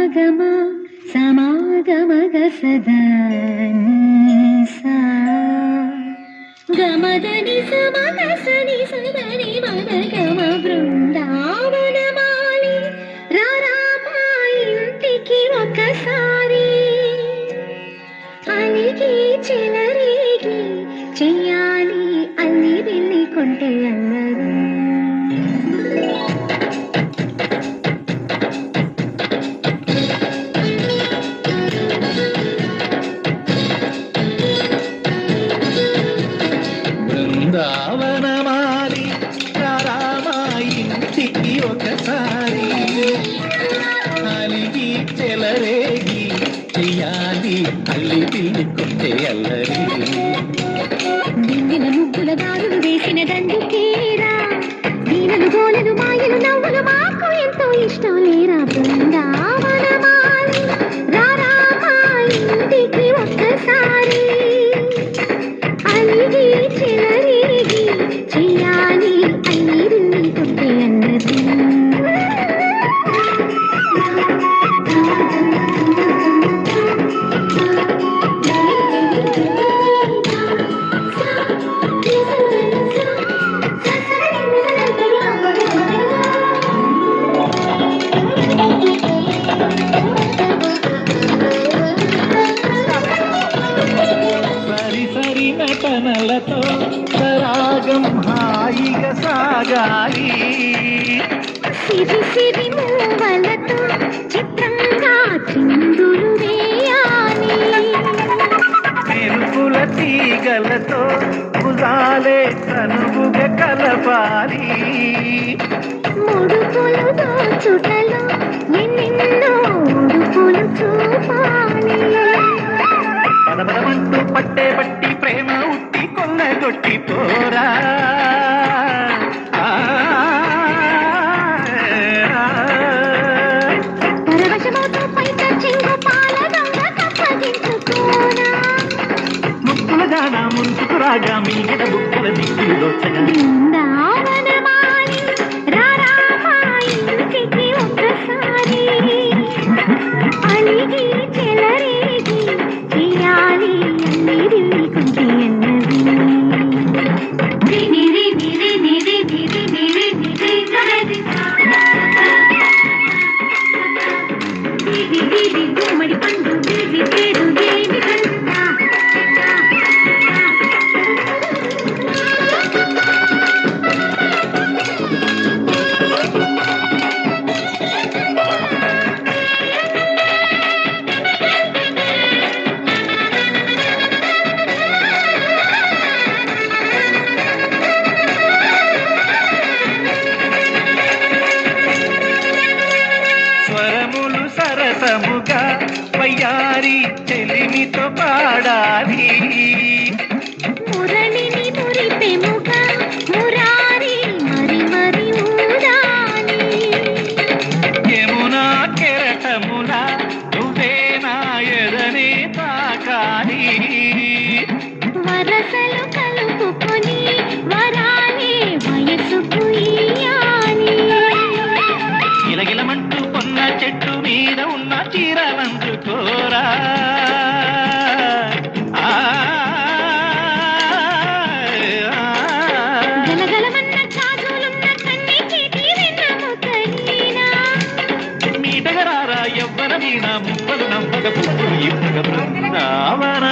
సమాగమ? సమాగమగ సదా గమదని సమగసని సదని మనగమ బృందావనమాలి. రారామా ఇంటికి ఒకసారి అలిగి చెలరేగి చెయ్యాలి అల్లి వెళ్ళి కొంటే చెలరేగి చెయ్యాలి అల్లి పిల్లుకుంటే అల్లరి. దిండిన ముగ్గుల దారులు వేసిన దండుకేరా దీనలు గోలలు మాయలు నవ్వులు మాకు ఎంతో ఇష్టం లేరా బృందావనమాలి. రారా మా ఇంటికి ఒక్కసారి. హాయిగా సాగాలి సిరి సిరి మూవలతో చిత్రంగా చిందులు వేయాలి మెరుపుల తీగలతో భుజాలే కనుగుగా కలపాలి. కప్పగించుకోనా ముక్కుల జాన ముంచుకు రాగా మీగడ బుక్కుల దిక్కులు దోచగా సరసముగా వయ్యారి చెలిమితో పాడాలి. ఎవ్వర